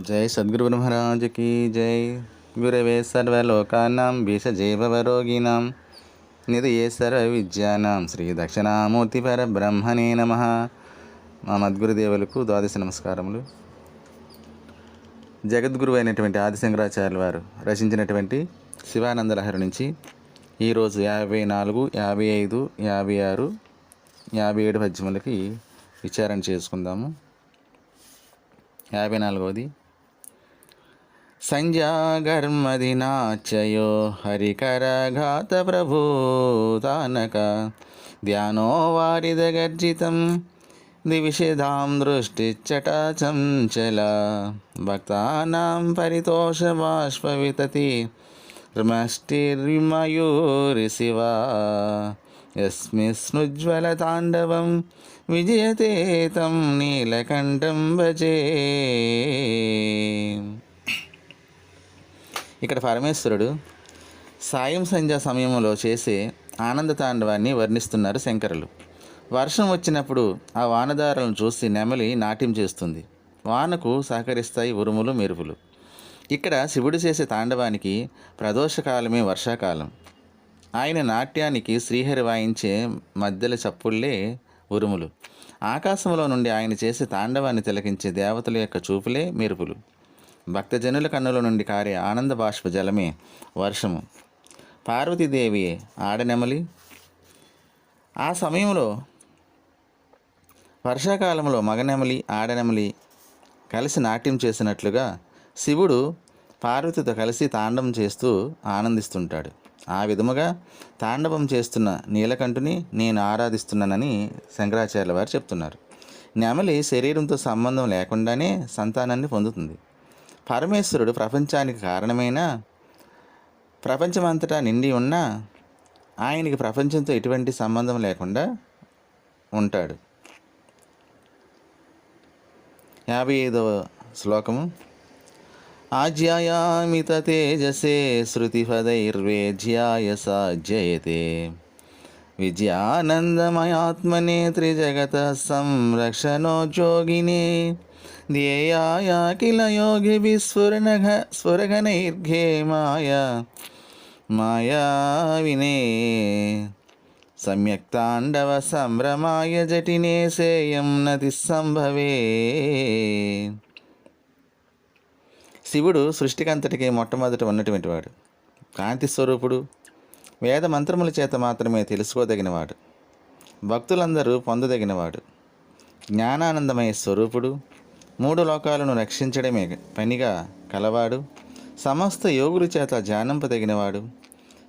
జై సద్గురు బ్రహ్మరాజుకి జై. గురవే సర్వలోకానాం భీషజైవరోగిణాం నిధయే సర్వ విద్యానాం శ్రీ దక్షిణామూర్తి పరబ్రహ్మణే నమ. మా మద్గురుదేవులకు ద్వాదశ నమస్కారములు. జగద్గురువు అయినటువంటి ఆదిశంకరాచార్యుల వారు రచించినటువంటి శివానందలహరి నుంచి ఈరోజు యాభై నాలుగు యాభై ఐదు యాభై ఆరు యాభై ఏడు పద్యములకి విచారణ చేసుకుందాము. యాభై నాలుగవది సంధ్యాగర్మదినాచయో హరికరఘాత ప్రభూతానక ధ్యానో వారిదగర్జితం దివిషదాం దృష్టిచ్చటచంచల భక్తానాం పరితోష బాష్పవితతి రమష్టిర్మయూరి శివ యస్మిస్నుజ్వలతాండవం విజయతే తం నీలకంఠం భజే. ఇక్కడ పరమేశ్వరుడు సాయం సంధ్యా సమయంలో చేసే ఆనంద తాండవాన్ని వర్ణిస్తున్నారు శంకరులు. వర్షం వచ్చినప్పుడు ఆ వానదారులను చూసి నెమలి నాట్యం చేస్తుంది. వానకు సహకరిస్తాయి ఉరుములు మెరుపులు. ఇక్కడ శివుడు చేసే తాండవానికి ప్రదోషకాలమే వర్షాకాలం. ఆయన నాట్యానికి శ్రీహరి వాయించే మధ్యల చప్పుళ్ళే ఉరుములు. ఆకాశంలో నుండి ఆయన చేసే తాండవాన్ని తిలకించే దేవతల యొక్క చూపులే మెరుపులు. భక్తజనుల కన్నుల నుండి కారే ఆనంద బాష్ప జలమే వర్షము. పార్వతీదేవి ఆడనెమలి ఆ సమయంలో వర్షాకాలంలో మగనెమలి ఆడనెమలి కలిసి నాట్యం చేసినట్లుగా శివుడు పార్వతితో కలిసి తాండవం చేస్తూ ఆనందిస్తుంటాడు. ఆ విధముగా తాండవం చేస్తున్న నీలకంఠుని నేను ఆరాధిస్తున్నానని శంకరాచార్యుల వారు చెప్తున్నారు. నెమలి శరీరంతో సంబంధం లేకుండానే సంతానాన్ని పొందుతుంది. పరమేశ్వరుడు ప్రపంచానికి కారణమైన ప్రపంచమంతటా నిండి ఉన్న ఆయనకి ప్రపంచంతో ఎటువంటి సంబంధం లేకుండా ఉంటాడు. యాభై ఐదవ శ్లోకము. ఆజ్యాయామిత తేజసే శృతిపదైర్వేజ్యాయ సాధ్యయతే. విద్యానందమయాత్మనే త్రిజగత సంరక్షణోద్యోగినే ధ్యేయాయ కిల యోగి విస్ఫురణఘ స్ఫురగనైర్ఘే మాయా. మాయా వినే. సమ్యక్తాండవ సంభ్రమాయ జటినే సేయం నది సంభవే. శివుడు సృష్టికంతటికి మొట్టమొదట ఉన్నటువంటి వాడు. కాంతి స్వరూపుడు. వేద మంత్రముల చేత మాత్రమే తెలుసుకోదగినవాడు. భక్తులందరూ పొందదగినవాడు. జ్ఞానానందమయ స్వరూపుడు మూడు లోకాలను రక్షించడమే పనిగా కలవాడు సమస్త యోగుల చేత ధ్యానింపదగినవాడు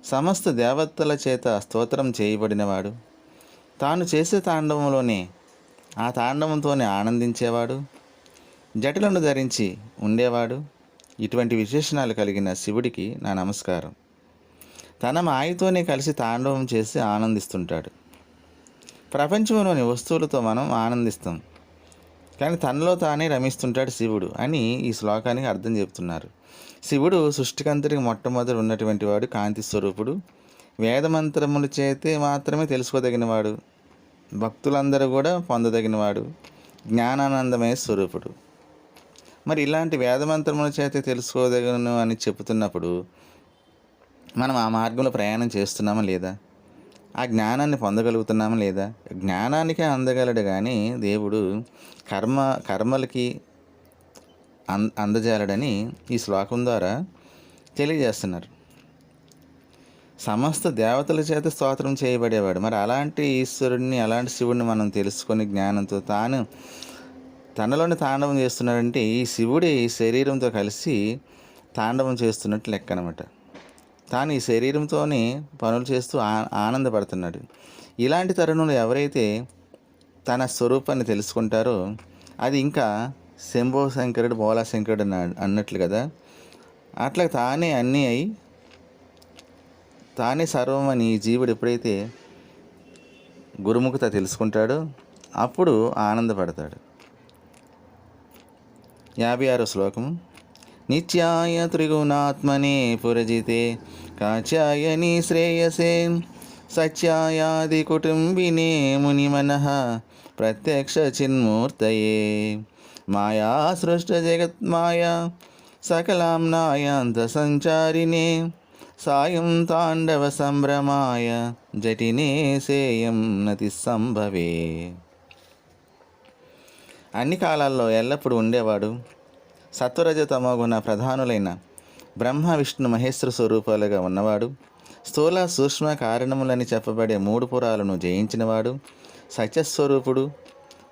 సమస్త దేవతల చేత స్తోత్రం చేయబడినవాడు తాను చేసే తాండవంలోనే ఆ తాండవంతోనే ఆనందించేవాడు జటలను ధరించి ఉండేవాడు. ఇటువంటి విశేషణాలు కలిగిన శివుడికి నా నమస్కారం. తన మాయతోనే కలిసి తాండవం చేసి ఆనందిస్తుంటాడు. ప్రపంచంలోని వస్తువులతో మనం ఆనందిస్తాం. కానీ తనలో తానే రమిస్తుంటాడు శివుడు అని ఈ శ్లోకానికి అర్థం చెప్తున్నారు. శివుడు సృష్టికంతటికి మొట్టమొదటి ఉన్నటువంటి వాడు కాంతి స్వరూపుడు. వేదమంత్రములు చేతే మాత్రమే తెలుసుకోదగినవాడు. భక్తులందరూ కూడా పొందదగినవాడు. జ్ఞానానందమయ స్వరూపుడు. మరి ఇలాంటి వేదమంత్రముల చేతే తెలుసుకోదగను అని చెబుతున్నప్పుడు మనం ఆ మార్గంలో ప్రయాణం చేస్తున్నామా లేదా? ఆ జ్ఞానాన్ని పొందగలుగుతున్నామా లేదా? జ్ఞానానికే అందగలడు కానీ దేవుడు కర్మ కర్మలకి అం అందజాలడని ఈ శ్లోకం ద్వారా తెలియజేస్తున్నారు. సమస్త దేవతల చేత స్తోత్రం చేయబడేవాడు. మరి అలాంటి ఈశ్వరుడిని అలాంటి శివుడిని మనం తెలుసుకొని జ్ఞానంతో తాను తనలోని తాండవం చేస్తున్నాడంటే ఈ శివుడి శరీరంతో కలిసి తాండవం చేస్తున్నట్టు లెక్క అనమాట తాను ఈ శరీరంతోనే పనులు చేస్తూ ఆనందపడుతున్నాడు. ఇలాంటి తరుణంలో ఎవరైతే తన స్వరూపాన్ని తెలుసుకుంటారో అది ఇంకా శంభో శంకరుడు బోలా శంకరుడు అన్నట్లు కదా? అట్లా తానే అన్నీ అయి తానే సర్వం అని ఈ జీవుడు ఎప్పుడైతే గురుముఖత తెలుసుకుంటాడో అప్పుడు ఆనందపడతాడు. యాభై ఆరో శ్లోకము. నిత్యాయ త్రిగుణాత్మనే పురజితే కాచాయని శ్రేయసే. సత్యాయాది కుటుంబినే మునిమన ప్రత్యక్ష చిన్మూర్తయే. మాయా సృష్ట జగత్మాయా సకలాంనాయాంత సంచారిణే సాయం తాండవ సంభ్రమాయ జటినే సేయం నతి సంభవే. అన్ని కాలాల్లో ఎల్లప్పుడూ ఉండేవాడు సత్వరజతమోగుణ ప్రధానులైన బ్రహ్మ విష్ణు మహేశ్వర స్వరూపాలుగా ఉన్నవాడు స్థూల సూక్ష్మ కారణములని చెప్పబడే మూడు పురాలను జయించినవాడు సత్యస్వరూపుడు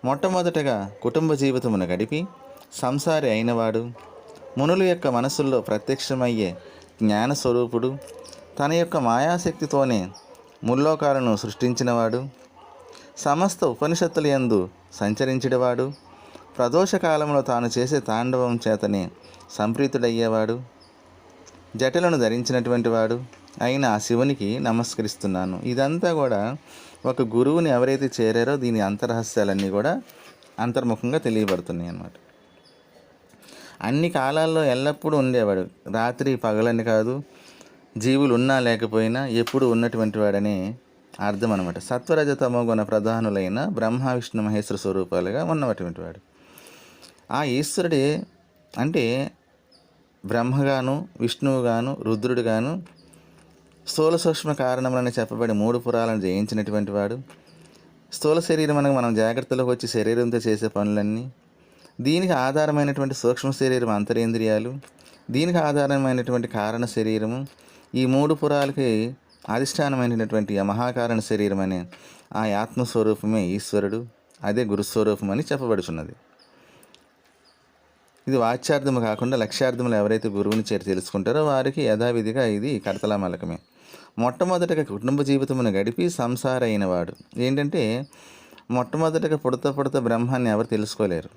మొట్టమొదటగా కుటుంబ జీవితమును గడిపి సంసారి అయినవాడు మునుల యొక్క మనసుల్లో ప్రత్యక్షమయ్యే జ్ఞానస్వరూపుడు తన యొక్క మాయాశక్తితోనే ముల్లోకాలను సృష్టించినవాడు సమస్త ఉపనిషత్తుల యందు సంచరించినవాడు ప్రదోషకాలంలో తాను చేసే తాండవం చేతనే సంప్రీతుడయ్యేవాడు. జటలను ధరించినటువంటి వాడు. అయిన ఆ శివునికి నమస్కరిస్తున్నాను. ఇదంతా కూడా ఒక గురువుని ఎవరైతే చేరారో దీని అంతరహస్యాలన్నీ కూడా అంతర్ముఖంగా తెలియబడుతున్నాయి అన్నమాట. అన్ని కాలాల్లో ఎల్లప్పుడూ ఉండేవాడు. రాత్రి పగలని కాదు జీవులు ఉన్నా లేకపోయినా ఎప్పుడు ఉన్నటువంటి వాడనే అర్థం అనమాట సత్వరజతమో గుణ ప్రధానులైన బ్రహ్మ విష్ణు మహేశ్వర స్వరూపాలుగా ఉన్నటువంటి వాడు. ఆ ఈశ్వరుడే అంటే బ్రహ్మగాను విష్ణువుగాను రుద్రుడుగాను స్థూల సూక్ష్మ కారణములని చెప్పబడి మూడు పురాలను జయించినటువంటి వాడు. స్థూల శరీరం అనగా మనం జాగ్రత్తలోకి వచ్చి శరీరంతో చేసే పనులన్నీ. దీనికి ఆధారమైనటువంటి సూక్ష్మ శరీరం అంతరేంద్రియాలు. దీనికి ఆధారమైనటువంటి కారణ శరీరము. ఈ మూడు పురాలకి అధిష్టానమైనటువంటి మహాకారణ శరీరం అనే ఆ ఆత్మస్వరూపమే ఈశ్వరుడు. అదే గురుస్వరూపం అని చెప్పబడుచున్నది. ఇది వాచ్యార్థము కాకుండా లక్ష్యార్థములు ఎవరైతే గురువుని చేరి తెలుసుకుంటారో వారికి యథావిధిగా ఇది కడతలామలకమే మొట్టమొదటగా కుటుంబ జీవితమును గడిపి సంసార అయినవాడు ఏంటంటే మొట్టమొదటగా పుడత పుడత బ్రహ్మాన్ని ఎవరు తెలుసుకోలేరు.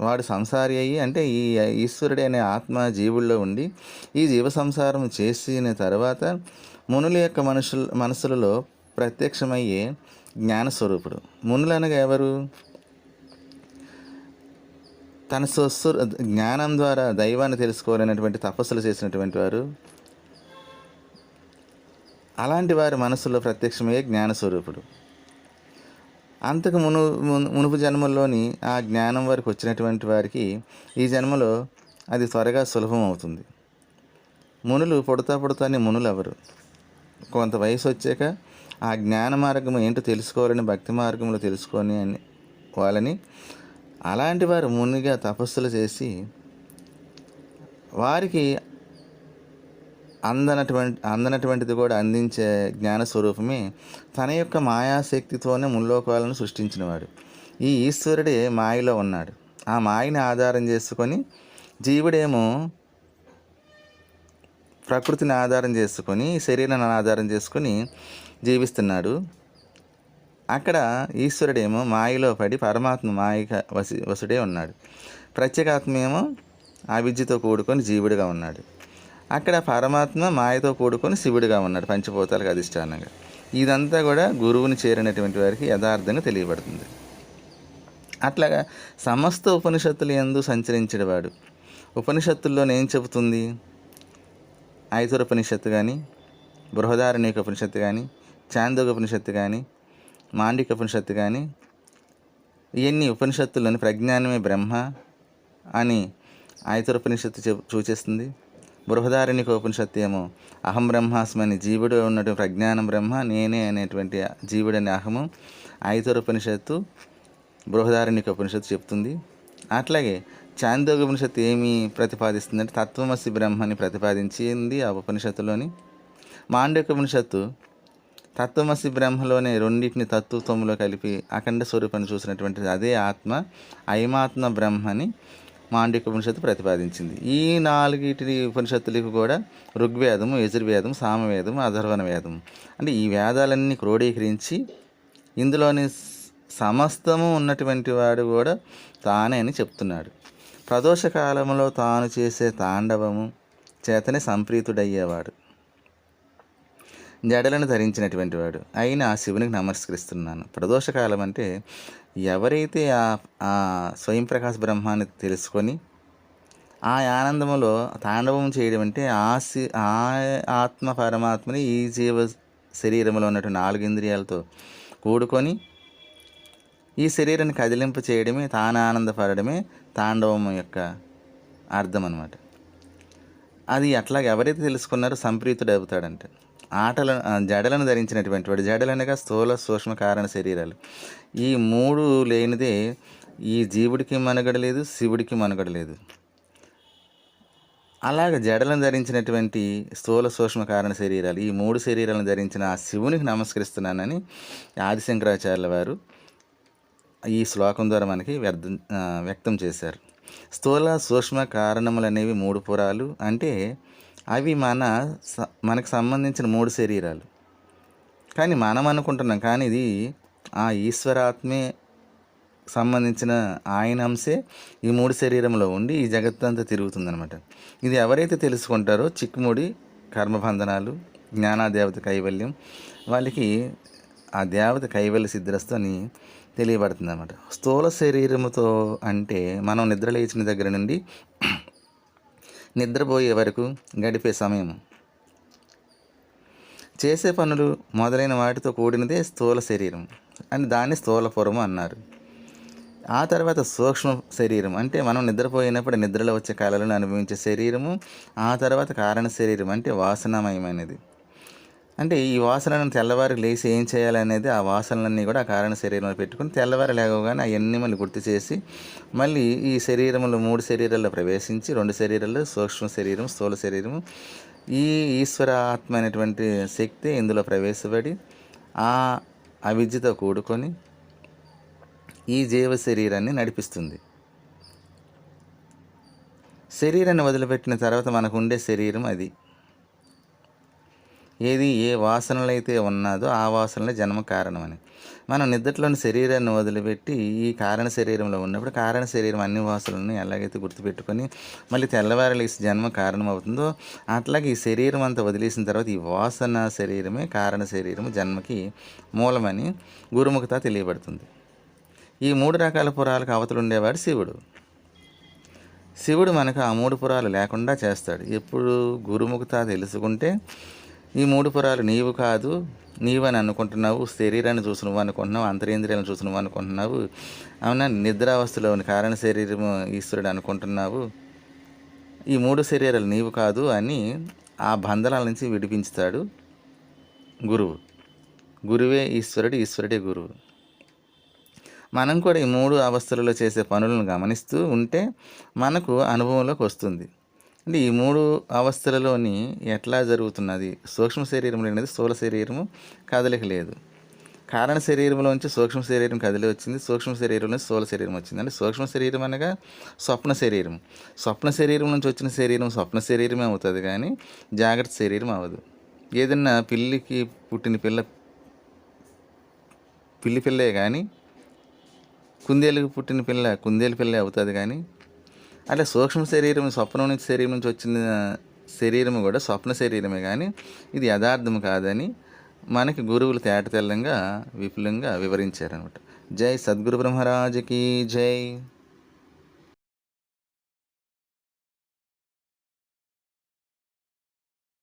వాడు సంసారి అయ్యి అంటే ఈ ఈశ్వరుడే అనే ఆత్మ జీవుల్లో ఉండి ఈ జీవ సంసారం చేసిన తర్వాత మునుల యొక్క మనుషుల మనసులలో ప్రత్యక్షమయ్యే జ్ఞానస్వరూపుడు. మునులు అనగా ఎవరు? తన స్వస్సు జ్ఞానం ద్వారా దైవాన్ని తెలుసుకోవాలనేటువంటి తపస్సులు చేసినటువంటి వారు. అలాంటి వారి మనసులో ప్రత్యక్షమయ్యే జ్ఞానస్వరూపుడు అంతకు మును మును- మునుపు జన్మల్లోని ఆ జ్ఞానం వారికి వచ్చినటువంటి వారికి ఈ జన్మలో అది త్వరగా సులభం అవుతుంది. మునులు పుడతా పుడతానే మునులు ఎవరు కొంత వయసు వచ్చాక ఆ జ్ఞాన మార్గం ఏంటో తెలుసుకోవాలని భక్తి మార్గంలో తెలుసుకొని అని వాళ్ళని అలాంటి వారు మునిగా తపస్సులు చేసి వారికి అందనటువంటి అందనటువంటిది కూడా అందించే జ్ఞాన స్వరూపమే తన యొక్క మాయాశక్తితోనే ముల్లోకాలను సృష్టించినవాడు. ఈ ఈశ్వరుడే మాయలో ఉన్నాడు. ఆ మాయని ఆధారం చేసుకొని జీవుడేమో ప్రకృతిని ఆధారం చేసుకొని శరీరాన్ని ఆధారం చేసుకొని జీవిస్తున్నాడు. అక్కడ ఈశ్వరుడేమో మాయలో పడి పరమాత్మ మాయక వసి వసుడే ఉన్నాడు. ప్రత్యేకాత్మ ఏమో ఆ విద్యతో కూడుకొని జీవుడిగా ఉన్నాడు. అక్కడ పరమాత్మ మాయతో కూడుకొని శివుడిగా ఉన్నాడు పంచభూతాలకు అధిష్టానంగా. ఇదంతా కూడా గురువుని చేరినటువంటి వారికి యథార్థంగా తెలియబడుతుంది. అట్లాగా సమస్త ఉపనిషత్తులు ఎందు సంచరించేవాడు ఉపనిషత్తుల్లో ఏం చెబుతుంది? ఐతుర ఉపనిషత్తు కానీ బృహదారణ్యక ఉపనిషత్తు కానీ చాందోగ ఉపనిషత్తు కానీ మాండిక ఉపనిషత్తు కానీ ఇవన్నీ ఉపనిషత్తులోని ప్రజ్ఞానమే బ్రహ్మ అని ఐతుర ఉపనిషత్తు చెప్ సూచిస్తుంది బృహదారణిక ఉపనిషత్తు ఏమో అహం బ్రహ్మాస్మి అని జీవుడు ఉన్నటువంటి ప్రజ్ఞానం బ్రహ్మ నేనే అనేటువంటి జీవుడని అహము. ఐతుర ఉపనిషత్తు బృహదారణ్యక ఉపనిషత్తు చెప్తుంది. అట్లాగే చాందోగ ఉపనిషత్తు ఏమి ప్రతిపాదిస్తుందంటే తత్వమసి బ్రహ్మని ప్రతిపాదించింది ఆ ఉపనిషత్తులోని. మాండక ఉపనిషత్తు తత్వమసి బ్రహ్మలోనే రెండింటిని తత్వత్వంలో కలిపి అఖండ స్వరూపాన్ని చూసినటువంటి అదే ఆత్మ ఐమాత్మ బ్రహ్మని మాండిక ఉపనిషత్తు ప్రతిపాదించింది. ఈ నాలుగిటి ఉపనిషత్తులకు కూడా ఋగ్వేదము యజుర్వేదం సామవేదం అధర్వణ వేదం అంటే ఈ వేదాలన్నీ క్రోడీకరించి ఇందులోని సమస్తము ఉన్నటువంటి వాడు కూడా తానే అని చెప్తున్నాడు. ప్రదోష కాలంలో తాను చేసే తాండవము చేతనే సంప్రీతుడయ్యేవాడు. జడలను ధరించినటువంటి వాడు. అయినా ఆ శివునికి నమస్కరిస్తున్నాను. ప్రదోషకాలం అంటే ఎవరైతే ఆ ఆ స్వయం ప్రకాశ బ్రహ్మాన్ని తెలుసుకొని ఆ ఆనందములో తాండవం చేయడం అంటే ఆ శి ఆ ఆత్మ పరమాత్మని ఈ జీవ శరీరంలో ఉన్నటువంటి నాలుగు ఇంద్రియాలతో కూడుకొని ఈ శరీరాన్ని కదిలింపు చేయడమే తాను ఆనందపడడమే తాండవం యొక్క అర్థం అనమాట అది అట్లాగ ఎవరైతే తెలుసుకున్నారో సంప్రీతుడు అవుతాడంటే. ఆటల జడలను ధరించినటువంటి వాడు జడలనగా స్థూల సూక్ష్మ కారణ శరీరాలు. ఈ మూడు లేనిదే ఈ జీవుడికి మనుగడ లేదు శివుడికి మనుగడ లేదు. అలాగ జడలను ధరించినటువంటి స్థూల సూక్ష్మ కారణ శరీరాలు ఈ మూడు శరీరాలను ధరించిన ఆ శివునికి నమస్కరిస్తున్నానని ఆదిశంకరాచార్యుల వారు ఈ శ్లోకం ద్వారా మనకి వ్యర్థం వ్యక్తం చేశారు. స్థూల సూక్ష్మ కారణములు అనేవి మూడు పురాలు అంటే అవి మన స- మనకు సంబంధించిన మూడు శరీరాలు. కానీ మనం అనుకుంటున్నాం కానీ ఇది ఆ ఈశ్వరాత్మే సంబంధించిన ఆయన అంశే ఈ మూడు శరీరంలో ఉండి ఈ జగత్తంతా తిరుగుతుందనమాట ఇది ఎవరైతే తెలుసుకుంటారో చిక్కుముడి కర్మబంధనాలు జ్ఞానాదేవత కైవల్యం వాళ్ళకి ఆ దేవత కైవల్య సిద్ధిరస్తు అని తెలియబడుతుంది అనమాట స్థూల శరీరముతో అంటే మనం నిద్ర లేచిన దగ్గర నుండి నిద్రపోయే వరకు గడిపే సమయం చేసే పనులు మొదలైన వాటితో కూడినదే స్థూల శరీరం. అని దాన్ని స్థూలపురము అన్నారు. ఆ తర్వాత సూక్ష్మ శరీరం. అంటే మనం నిద్రపోయినప్పుడు నిద్రలో వచ్చే కళలను అనుభవించే శరీరము ఆ తర్వాత కారణ శరీరం. అంటే వాసనామయమైనది. అంటే ఈ వాసనలను తెల్లవారు లేచి ఏం చేయాలనేది ఆ వాసనలన్నీ కూడా ఆ కారణ శరీరంలో పెట్టుకుని తెల్లవారు లేవగానే అవన్నీ మళ్ళీ గుర్తు చేసి మళ్ళీ ఈ శరీరంలో మూడు శరీరాల్లో ప్రవేశించి రెండు శరీరాల్లో సూక్ష్మ శరీరం స్థూల శరీరం ఈ ఈశ్వర ఆత్మ అనేటువంటి శక్తి ఇందులో ప్రవేశపడి ఆ అవిద్యతో కూడుకొని ఈ జీవ శరీరాన్ని నడిపిస్తుంది. శరీరాన్ని వదిలిపెట్టిన తర్వాత మనకు ఉండే శరీరం అది. ఏది ఏ వాసనలు అయితే ఉన్నదో ఆ వాసనలే జన్మ కారణమని. మనం నిద్రలోని శరీరాన్ని వదిలిపెట్టి ఈ కారణ శరీరంలో ఉన్నప్పుడు కారణ శరీరం అన్ని వాసనలను ఎలాగైతే గుర్తుపెట్టుకొని మళ్ళీ తెల్లవారలేసి జన్మ కారణం అవుతుందో అట్లాగే ఈ శరీరం అంతా వదిలేసిన తర్వాత ఈ వాసన శరీరమే కారణ శరీరము జన్మకి మూలమని గురుముఖత తెలియబడుతుంది. ఈ మూడు రకాల పురాలకు అవతలు ఉండేవాడు శివుడు. శివుడు మనకు ఆ మూడు పురాలు లేకుండా చేస్తాడు. ఎప్పుడు గురుముఖత తెలుసుకుంటే ఈ మూడు పురాలు నీవు కాదు నీవని అనుకుంటున్నావు శరీరాన్ని చూసి నువ్వు అనుకుంటున్నావు అంతరేంద్రియాలను చూసి నువ్వు అనుకుంటున్నావు. అవునా? నిద్రావస్థలోని కారణ శరీరము ఈశ్వరుడు అనుకుంటున్నావు. ఈ మూడు శరీరాలు నీవు కాదు అని ఆ బంధనాల నుంచి విడిపించుతాడు గురువు. గురువే ఈశ్వరుడు ఈశ్వరుడే గురువు. మనం కూడా ఈ మూడు అవస్థలలో చేసే పనులను గమనిస్తూ ఉంటే మనకు అనుభవంలోకి వస్తుంది. అంటే ఈ మూడు అవస్థలలోని ఎట్లా జరుగుతున్నది? సూక్ష్మ శరీరం లేనిది స్థూల శరీరము కదలిక లేదు. కారణ శరీరంలోంచి సూక్ష్మ శరీరం కదిలి వచ్చింది. సూక్ష్మ శరీరంలో స్థూల శరీరం వచ్చింది. అంటే సూక్ష్మ శరీరం అనగా స్వప్న శరీరం. స్వప్న శరీరం నుంచి వచ్చిన శరీరం స్వప్న శరీరమే అవుతుంది కానీ జాగ్రత్త శరీరం అవ్వదు. ఏదన్నా పిల్లికి పుట్టిన పిల్ల పిల్లి పిల్లే కానీ కుందేలుకి పుట్టిన పిల్ల కుందేలు పిల్లే అవుతుంది కానీ అట్లా సూక్ష్మ శరీరం స్వప్నం నుంచి శరీరం నుంచి వచ్చిన శరీరం కూడా స్వప్న శరీరమే కానీ ఇది యథార్థం కాదని మనకి గురువులు తేట తెల్లంగా విపులంగా వివరించారనమాట జై సద్గురు బ్రహ్మరాజుకి జై.